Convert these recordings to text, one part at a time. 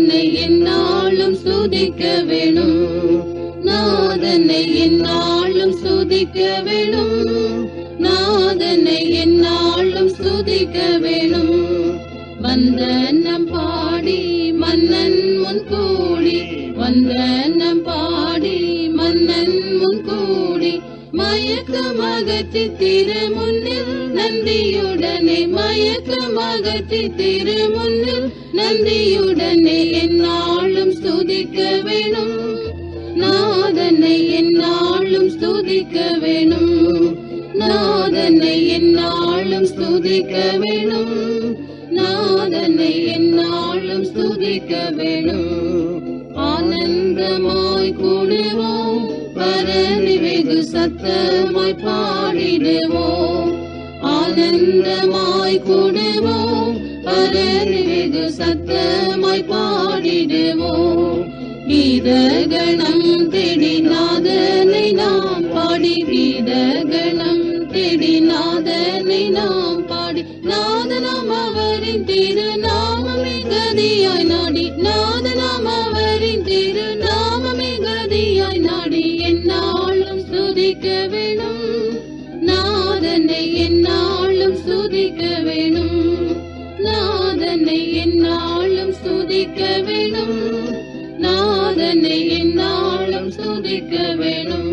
நாதனை என்னாலும் சுதிக்க வேணும். நாதனை என்னாலும் சுதிக்க வேணும். நாதனை என்னாலும் சுதிக்க வேணும். வந்த நம் பாடி மன்னன் முன் கூடி வந்த நம் பாடி மன்னன் முன் கூடி. மயக்கமகற்றி திரு முன்னில் நந்தியுடனே மயக்கமகற்றி திரு முன்னில் நந்தியுடனே என்னாலும் ஸ்துதிக்க வேணும். நாதனை என்னாலும் ஸ்துதிக்க வேணும். நாதனை என்னாலும் ஸ்துதிக்க வேணும். நாதனை என்னாலும் ஸ்துதிக்க வேணும். ஆனந்தமாய் கூடுவோம் பரணி சத்தமாய் பாடிடுவோம் ஆனந்தமாய் கூடுவோம் பரணி சத்தமாய் பாடிடுவோம் கீதகணம் தெடிநாதனை நாம் பாடி கீதகணம் தெடிநாதனை நாம் பாடி. நாதனம் அவரின் திருநாமமே கதியாய் நாடி நாதனம் அவரின் திரு துதிக்க வேணும். நாதனை என்னாலும் துதிக்க வேணும். நாதனை என்னாலும் துதிக்க வேணும்.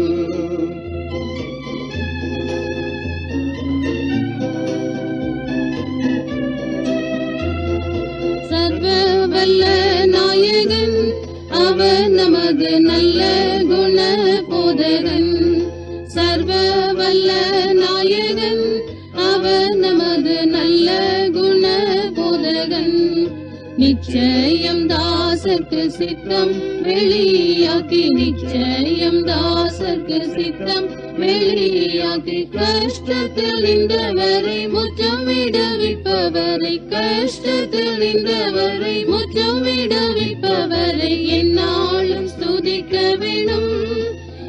சர்வ வல்ல நாயகன் அவர் நமது நல்ல நிச்சயம் தாசர்க்கு சித்தம் வெளியாக்கி நிச்சயம் தாசர்க்கு சித்தம் வெளியாக்கி கஷ்டத்தில் நின்றவரை முற்றம் விடுவிப்பவரை கஷ்டத்தில் நின்றவரை முற்றம் விடுவிப்பவரை என்னாலும் ஸ்துதிக்க வேணும்.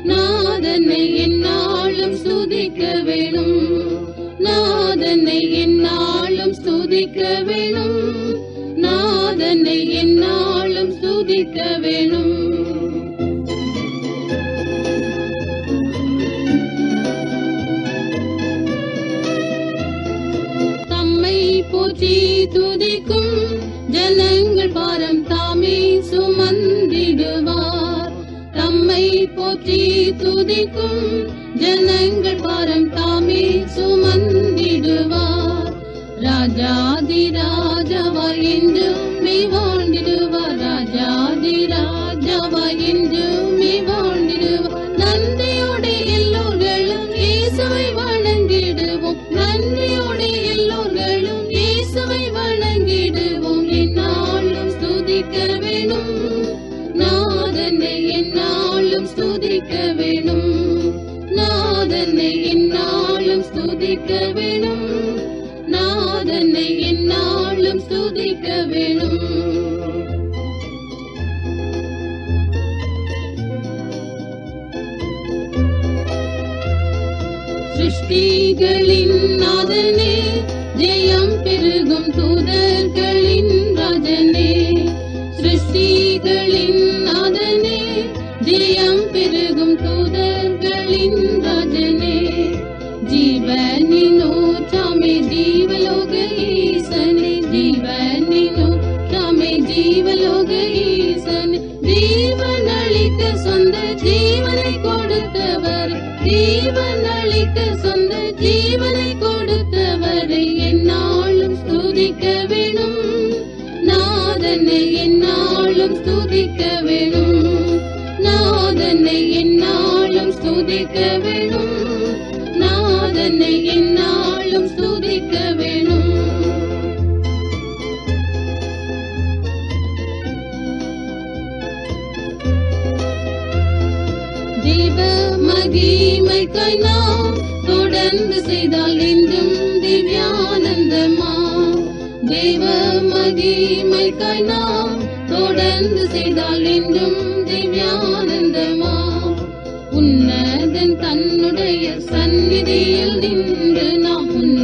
நாதனை என்னாலும் ஸ்துதிக்க வேணும். நாதனை என்னாலும் ஸ்துதிக்க வேணும். அதனை என்னாலும் ஸ்துதிக்க வேணும். தம்மை போற்றி துதிக்கும் ஜனங்கள் பாரம் தாமே சுமந்திடுவார். தம்மை போற்றி துதிக்கும் ஜனங்கள் பாரம் தாமே சுமந்திடுவார். ராஜாதி வாழ்ந்திடுவார் ராஜாதி வாழ்ந்திடுவார் நன்றியோடு எல்லோர்களும் இயேசுவை வணங்கிடுவோம். நன்றியோடு எல்லோர்களும் இயேசுவை வணங்கிடுவோம். என்னாலும் ஸ்துதிக்க வேணும். நாதனை என்னாலும் ஸ்துதிக்க வேணும். நாதனை என்னாலும் ஸ்துதிக்க வேணும். நாதனை என்னாலும் துதிக்க வேணும். சிருஷ்டிகளின் நாதனே ஜெயம் பெருகும் தூதர்களின் ராஜனே. ஜீவனளிக்க சொந்த ஜீவனை கொடுத்தவர். ஜீவன் ஜீவனளிக்க சொந்த ஜீவனை கொடுத்தவரை என்னாலும் ஸ்துதிக்க வேணும். நாதனை என்னாலும் ஸ்துதிக்க வேணும். நாதனை என்னாலும் ஸ்துதிக்க வேணும். நாதனை என்னாலும் ஸ்துதிக்க தேவ மகிமைக்காய் நாம் தொடர்ந்து செய்தால் என்றும் திவ்யானந்தமா தேவ மகிமைக்காய் நாம் தொடர்ந்து செய்தால் என்றும் திவ்யானந்தமா உன்னதன் தன்னுடைய சந்நிதியில் நின்று நாம் உன்னதன்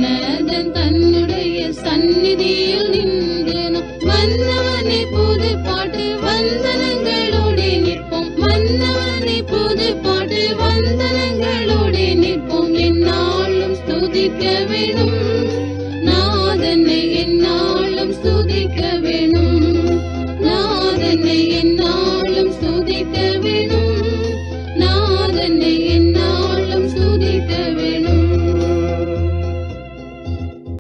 என்னை என்